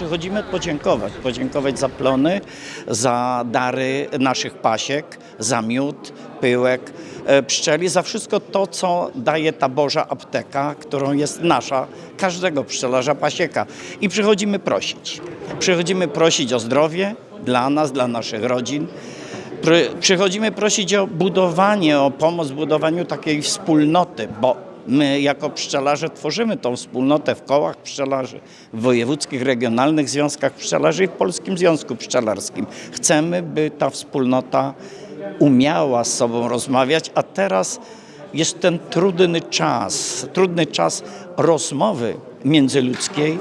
przychodzimy podziękować. Podziękować za plony, za dary naszych pasiek, za miód, pyłek, e, pszczeli, za wszystko to, co daje ta Boża apteka, którą jest nasza, każdego pszczelarza pasieka. I przychodzimy prosić. Przychodzimy prosić o zdrowie dla nas, dla naszych rodzin. Przychodzimy prosić o budowanie, o pomoc w budowaniu takiej wspólnoty, bo my jako pszczelarze tworzymy tą wspólnotę w kołach pszczelarzy, w wojewódzkich, regionalnych związkach pszczelarzy i w Polskim Związku Pszczelarskim. Chcemy, by ta wspólnota umiała z sobą rozmawiać, a teraz jest ten trudny czas, trudny czas rozmowy międzyludzkiej,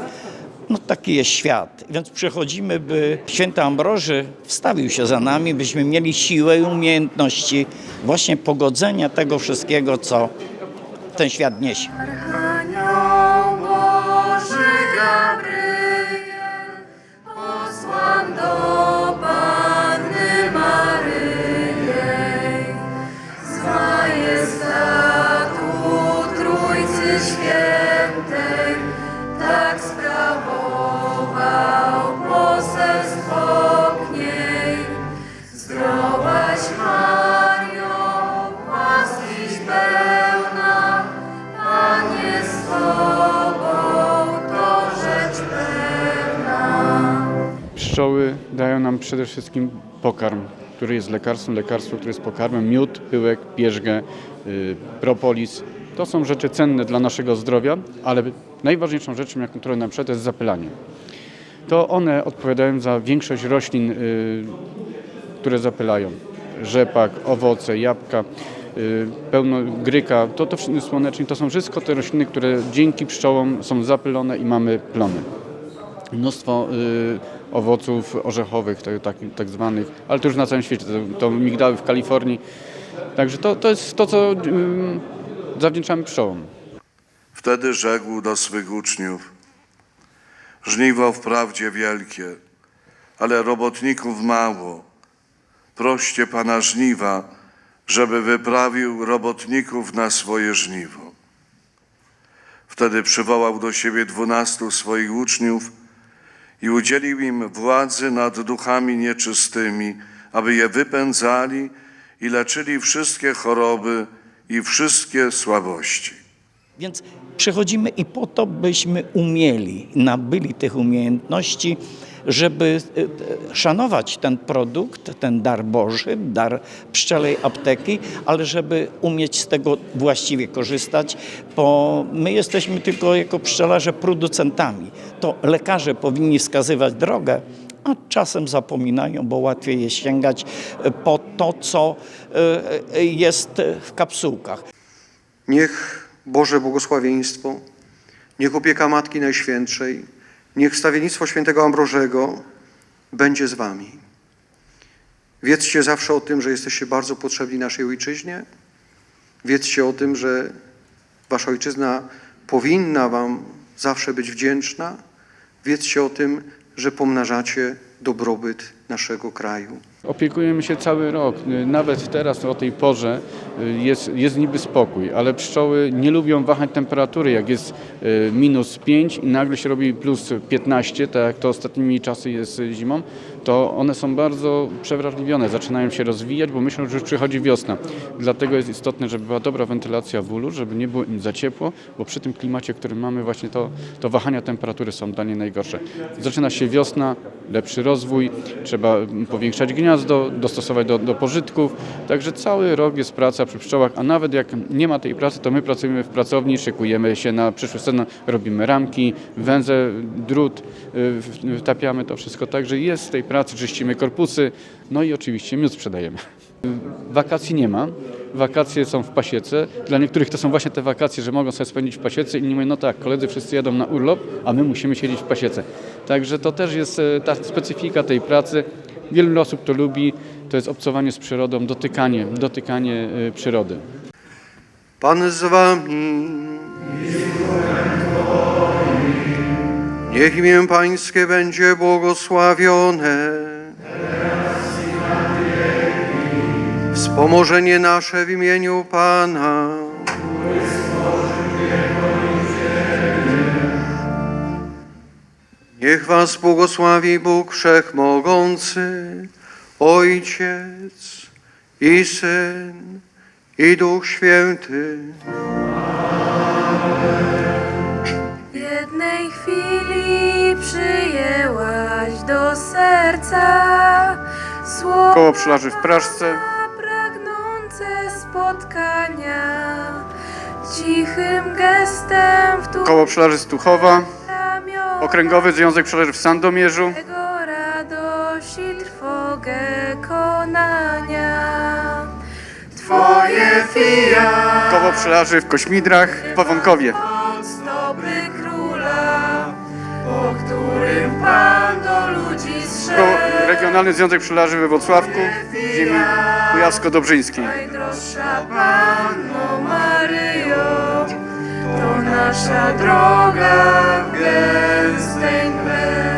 no taki jest świat. Więc przychodzimy, by święty Ambroży wstawił się za nami, byśmy mieli siłę i umiejętności właśnie pogodzenia tego wszystkiego, co ten świat niesie. Pszczoły dają nam przede wszystkim pokarm, który jest lekarstwem, lekarstwo, które jest pokarmem, miód, pyłek, pierzgę, y, propolis. To są rzeczy cenne dla naszego zdrowia, ale najważniejszą rzeczą, jaką które nam przed, jest zapylanie. To one odpowiadają za większość roślin, y, które zapylają. Rzepak, owoce, jabłka, y, pełno gryka, to, to słonecznik, to są wszystko te rośliny, które dzięki pszczołom są zapylone i mamy plony mnóstwo y, owoców orzechowych, tak, tak, tak zwanych, ale to już na całym świecie, to, to migdały w Kalifornii. Także to, to jest to, co y, zawdzięczamy pszczołom. Wtedy rzekł do swych uczniów: Żniwo wprawdzie wielkie, ale robotników mało. Proście Pana żniwa, żeby wyprawił robotników na swoje żniwo. Wtedy przywołał do siebie dwunastu swoich uczniów i udzielił im władzy nad duchami nieczystymi, aby je wypędzali i leczyli wszystkie choroby i wszystkie słabości. Więc przychodzimy i po to, byśmy umieli, nabyli tych umiejętności, żeby e, e, szanować ten produkt, ten dar Boży, dar pszczelej apteki, ale żeby umieć z tego właściwie korzystać, bo my jesteśmy tylko jako pszczelarze producentami. To lekarze powinni wskazywać drogę, a czasem zapominają, bo łatwiej jest sięgać e, po to, co jest w kapsułkach. Niech Boże błogosławieństwo, niech opieka Matki Najświętszej, niech stawiennictwo świętego Ambrożego będzie z Wami. Wiedzcie zawsze o tym, że jesteście bardzo potrzebni naszej ojczyźnie. Wiedzcie o tym, że Wasza ojczyzna powinna Wam zawsze być wdzięczna. Wiedzcie o tym, że pomnażacie dobrobyt naszego kraju. Opiekujemy się cały rok. Nawet teraz o tej porze y, jest, jest niby spokój, ale pszczoły nie lubią wahań temperatury. Jak jest y, minus 5 i nagle się robi plus 15, tak jak to ostatnimi czasy jest zimą, to one są bardzo przewrażliwione, zaczynają się rozwijać, bo myślą, że już przychodzi wiosna. Dlatego jest istotne, żeby była dobra wentylacja w ulu, żeby nie było im za ciepło, bo przy tym klimacie, który mamy, właśnie to, to wahania temperatury są dla niej najgorsze. Zaczyna się wiosna, lepszy rozwój, trzeba mm, powiększać gniazdo, dostosować do, do pożytków. Także cały rok jest praca przy pszczołach, a nawet jak nie ma tej pracy, to my pracujemy w pracowni, szykujemy się na przyszły sezon, robimy ramki, węże, drut, y, wtapiamy to wszystko. Także jest z tej pracy, czyścimy korpusy, no i oczywiście miód sprzedajemy. Wakacji nie ma. Wakacje są w pasiece. Dla niektórych to są właśnie te wakacje, że mogą sobie spędzić w pasiece. Inni mówią, no tak, koledzy wszyscy jadą na urlop, a my musimy siedzieć w pasiece. Także to też jest e, ta specyfika tej pracy. Wielu osób to lubi. To jest obcowanie z przyrodą, dotykanie, dotykanie e, przyrody. Pan z wami. Niech imię Pańskie będzie błogosławione. Wspomożenie nasze w imieniu Pana. Niech was błogosławi Bóg Wszechmogący, Ojciec i Syn i Duch Święty. W jednej chwili przyjęłaś do serca słowa Koło pszczelarzy w Praszce. Spotkania. Cichym gestem w Koło pszczelarzy z Tuchowa, ramiona Okręgowy Związek Pszczelarzy w Sandomierzu, Tego radość i trwogę konania. Twoje Koło pszczelarzy w Kośmidrach, w Pawonkowie. od stopy króla, po którym Pan Wojsko, Regionalny Związek Pszczelarzy we Wrocławku, ziemi kujawsko-dobrzyńskiej. Najdroższa Panno Maryjo, to nasza droga w gęstej mgle.